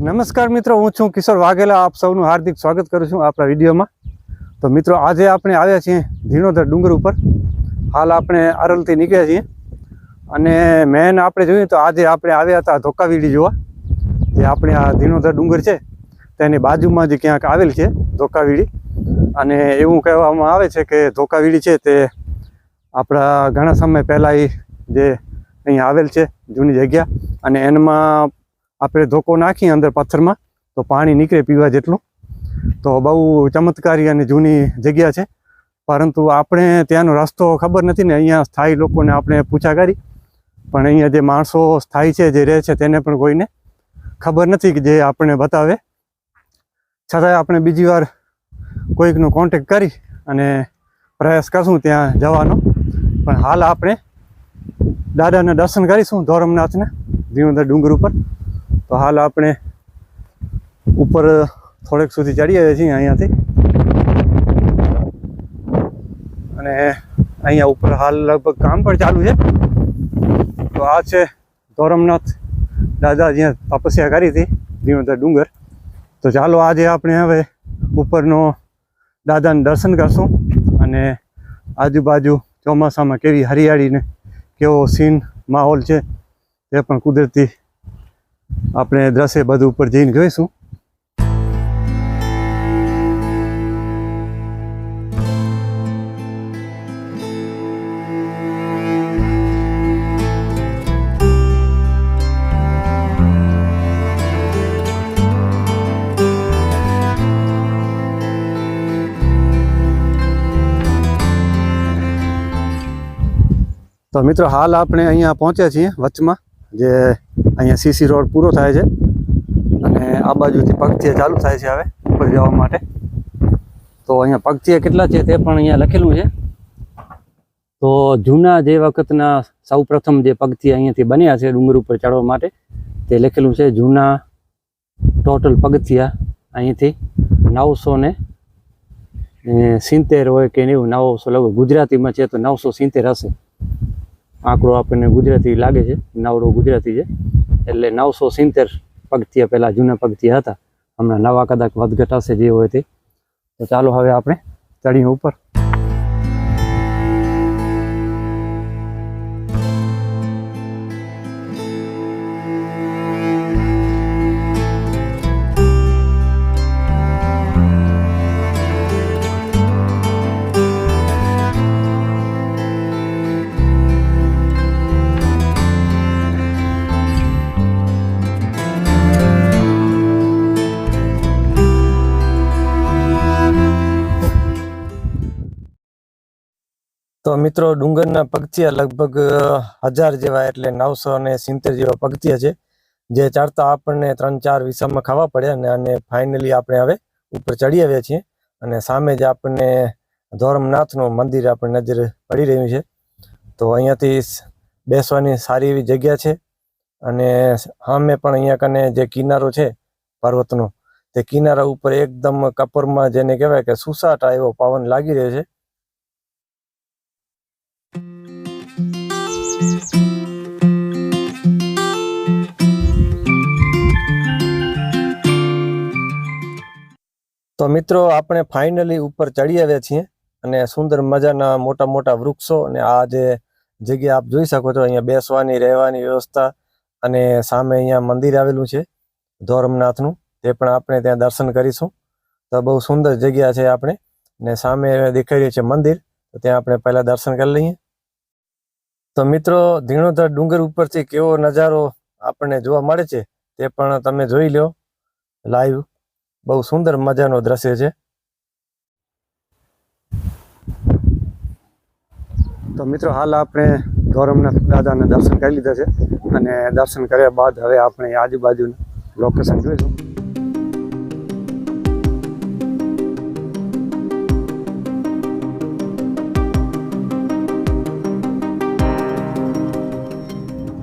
નમસ્કાર મિત્રો, હું છું કિશોર વાઘેલા. આપ સૌનું હાર્દિક સ્વાગત કરું છું આપણા વિડીયોમાં. તો મિત્રો, આજે આપણે આવ્યા છીએ ધીણોધર ડુંગર ઉપર. હાલ આપણે અરલથી નીકળ્યા છીએ. અને મેન આપણે જોઈએ તો આજે આપણે આવ્યા હતા ધોકાવીડી જોવા. જે આપણે આ ધીણોધર ડુંગર છે, તેની બાજુમાં જ ક્યાંક આવેલ છે ધોકાવીડી. અને એવું કહેવામાં આવે છે કે ધોકાવીડી છે તે આપણા ઘણા સમય પહેલાં જે અહીંયા આવેલ છે જૂની જગ્યા. અને એમાં આપણે ધોકો નાખીએ અંદર પથ્થરમાં તો પાણી નીકળે પીવા જેટલું. તો બહુ ચમત્કારી અને જૂની જગ્યા છે. પરંતુ આપણે ત્યાંનો રસ્તો ખબર નથી ને, અહીંયા સ્થાયી લોકોને આપણે પૂછા કરી. પણ અહીંયા જે માણસો સ્થાયી છે, જે રહે છે, તેને પણ કોઈને ખબર નથી કે જે આપણને બતાવે. છતાંય આપણે બીજી વાર કોઈકનો કોન્ટેક કરી અને પ્રયાસ કરશું ત્યાં જવાનો. પણ હાલ આપણે દાદાના દર્શન કરીશું ધોરમનાથને ધીણોધર ડુંગર ઉપર. તો હાલ આપણે ઉપર થોડેક સુધી ચડી આવ્યા છીએ અહીંયાથી. અને અહીંયા ઉપર હાલ લગભગ કામ પણ ચાલુ છે. તો આ છે ધોરમનાથ દાદા જ્યાં તપસ્યા કરી હતી ધીણોધર ડુંગર. તો ચાલો આજે આપણે હવે ઉપરનો દાદાને દર્શન કરશું અને આજુબાજુ ચોમાસામાં કેવી હરિયાળીને કેવો સીન માહોલ છે તે પણ કુદરતી આપણે દ્રશ્ય બધું ઉપર જઈને જોઈશું. તો મિત્રો હાલ આપણે અહીંયા પહોંચ્યા છીએ વચમાં. જે અહીંયા સીસી રોડ પૂરો થાય છે અને આ બાજુથી પગથિયા ચાલુ થાય છે હવે ઉપર જવા માટે. તો અહીંયા પગથિયા કેટલા છે તે પણ અહીંયા લખેલું છે. તો જૂના જે વખતના સૌ પ્રથમ જે પગથિયા અહીંયાથી બન્યા છે ડુંગર ઉપર ચડવા માટે, તે લખેલું છે જૂના ટોટલ પગથિયા અહીંથી નવસો ને સિત્તેર હોય કે નેવું નવસો, લગભગ ગુજરાતીમાં છે તો નવસો સિત્તેર હશે. આંકડો આપણને ગુજરાતી લાગે છે નવરો ગુજરાતી છે. એટલે નવસો સિત્તેર પગથિયા પહેલાં જૂના પગથિયા હતા. હમણાં નવા કદાચ વધઘટ હશે જે હોય તે. તો ચાલો હવે આપણે ચડીએ ઉપર તો મિત્રો ડુંગરના પગથિયા લગભગ હજાર જેવા એટલે નવસો અને સિત્તેર જેવા પગથિયા છે, જે ચડતા આપણને ત્રણ ચાર વિસામાં ખાવા પડે અને અને ફાઇનલી આપણે હવે ઉપર ચડી આવ્યા છીએ અને સામે જ આપણને ધોરમનાથનું મંદિર આપણને નજર પડી રહ્યું છે. તો અહીંયાથી બેસવાની સારી એવી જગ્યા છે અને સામે પણ અહીંયા કને જે કિનારો છે પર્વતનો, તે કિનારા ઉપર એકદમ કપરમાં જેને કહેવાય કે સુસાટા એવો પવન લાગી રહ્યો છે. તો મિત્રો, આપણે ફાઇનલી ઉપર ચડી આવ્યા છીએ અને સુંદર મજાના મોટા મોટા વૃક્ષો અને આ જે જગ્યા આપ જોઈ શકો છો, અહીંયા બેસવાની, રહેવાની વ્યવસ્થા અને સામે અહીંયા મંદિર આવેલું છે, ધોરમનાથનું. તે પણ આપણે ત્યાં દર્શન કરીશું. તો બહુ સુંદર જગ્યા છે આપણે. ને સામે દેખાઈ રહ્યું છે મંદિર. તો ત્યાં આપણે પહેલાં દર્શન કરી લઈએ. તો મિત્રો, ધીણોધર ડુંગર ઉપરથી કેવો નજારો આપણને જોવા મળે છે, તે પણ તમે જોઈ લો લાઈવ બહુ સુંદર મજાનો દ્રશ્ય છે. તો મિત્રો, હાલ આપણે ધોરમનાથ દાદાને દર્શન કરી લીધા છે અને દર્શન કર્યા બાદ હવે આપણે આજુબાજુનું લોકેશન જોઈશું.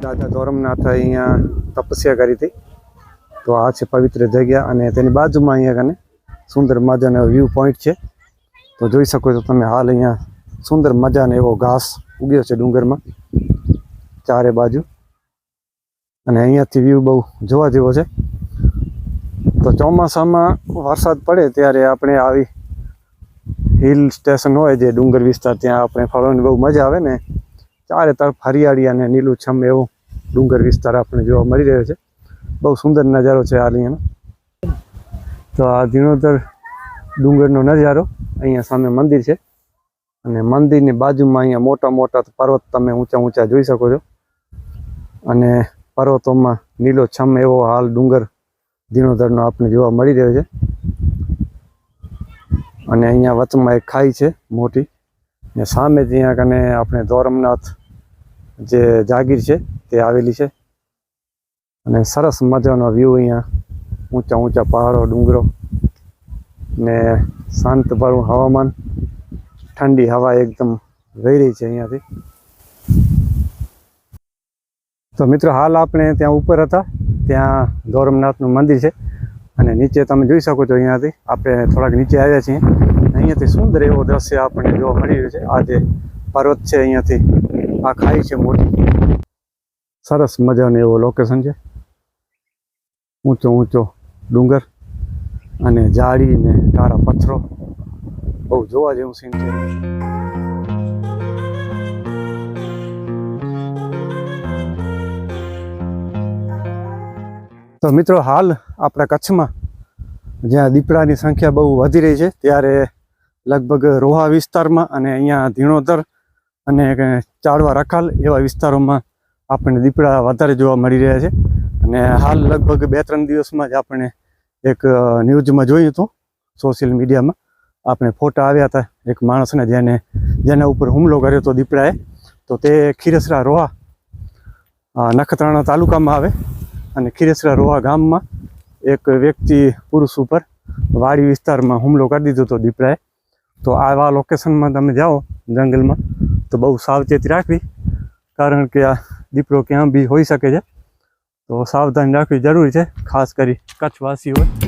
દાદા ધોરમનાથ અહીંયા તપસ્યા કરી હતી. તો આ છે પવિત્ર જગ્યા અને તેની બાજુમાં અહીંયા કને સુંદર મજાનો વ્યૂ પોઈન્ટ છે. તો જોઈ શકો છો તમે હાલ અહીંયા સુંદર મજાનો એવો ઘાસ ઉગ્યો છે ડુંગરમાં ચારે બાજુ. અને અહીંયાથી વ્યૂ બહુ જોવા જેવો છે. તો ચોમાસામાં વરસાદ પડે ત્યારે આપણે આવી હિલ સ્ટેશન હોય જે ડુંગર વિસ્તાર, ત્યાં આપણે ફરવાની બહુ મજા આવે ને. ચારે તરફ હરિયાળી અને લીલુંછમ એવો ડુંગર વિસ્તાર આપણે જોવા મળી રહ્યો છે. બહુ સુંદર નજારો છે આ અહીંયાનો તો આ ધીણોધર ડુંગરનો નજારો અહીંયા સામે મંદિર છે. અને મંદિરની બાજુમાં અહીંયા મોટા મોટા પર્વત તમે ઊંચા ઊંચા જોઈ શકો છો. અને પર્વતોમાં લીલોછમ એવો હાલ ડુંગર ધીણોધરનો આપણે જોવા મળી રહ્યો છે. અને અહીંયા વચમાં એક ખાઈ છે મોટી. ને સામે જ કને આપણે દોરમનાથ જે જાગીર છે તે આવેલી છે. અને સરસ મજાનો વ્યૂ અહીંયા. ઊંચા ઊંચા પહાડો, ડુંગરો. ને શાંતભરું હવામાન. ઠંડી હવા એકદમ વહી રહી છે અહીંયાથી. તો મિત્રો, હાલ આપણે ત્યાં ઉપર હતા. ત્યાં ગૌરમનાથનું મંદિર છે. અને નીચે તમે જોઈ શકો છો અહીંયાથી. આપણે થોડાક નીચે આવ્યા છીએ. અહીંયાથી સુંદર એવો દ્રશ્ય આપણને જોવા મળી રહ્યું છે. આ જે પર્વત છે અહીંયાથી, આ ખાઈ છે મોટી. સરસ મજાનું એવો લોકેશન છે. ઊંચો ઊંચો ડુંગર અને જાળી ને કાળા પથ્થરો. બહુ જોવા જેવું સીન છે. તો મિત્રો, હાલ આપણા કચ્છમાં જ્યાં દીપડાની સંખ્યા બહુ વધી રહી છે, ત્યારે લગભગ રોહા વિસ્તારમાં અને અહીંયા ધીણોધર અને ચાળવા રખાલ એવા વિસ્તારોમાં આપણને દીપડા વધારે જોવા મળી રહ્યા છે. અને હાલ લગભગ બે ત્રણ દિવસમાં જ આપણે એક ન્યૂઝમાં જોયું હતું, સોશિયલ મીડિયામાં. આપણે ફોટા આવ્યા હતા, એક માણસને જેને, જેના ઉપર હુમલો કર્યો હતો દીપડાએ. તો તે ખીરસરા રોહા નખત્રાણા તાલુકામાં આવે અને ખીરસરા રોહા ગામમાં એક વ્યક્તિ પુરુષ ઉપર વાડી વિસ્તારમાં હુમલો કરી દીધો હતો દીપડાએ. તો આવા લોકેશનમાં તમે જાઓ જંગલમાં તો બહુ સાવચેતી રાખવી, કારણ કે આ દીપડો ક્યાં બી હોઈ શકે છે. તો સાવધાની રાખવી જરૂરી છે ખાસ કરી કચ્છવાસી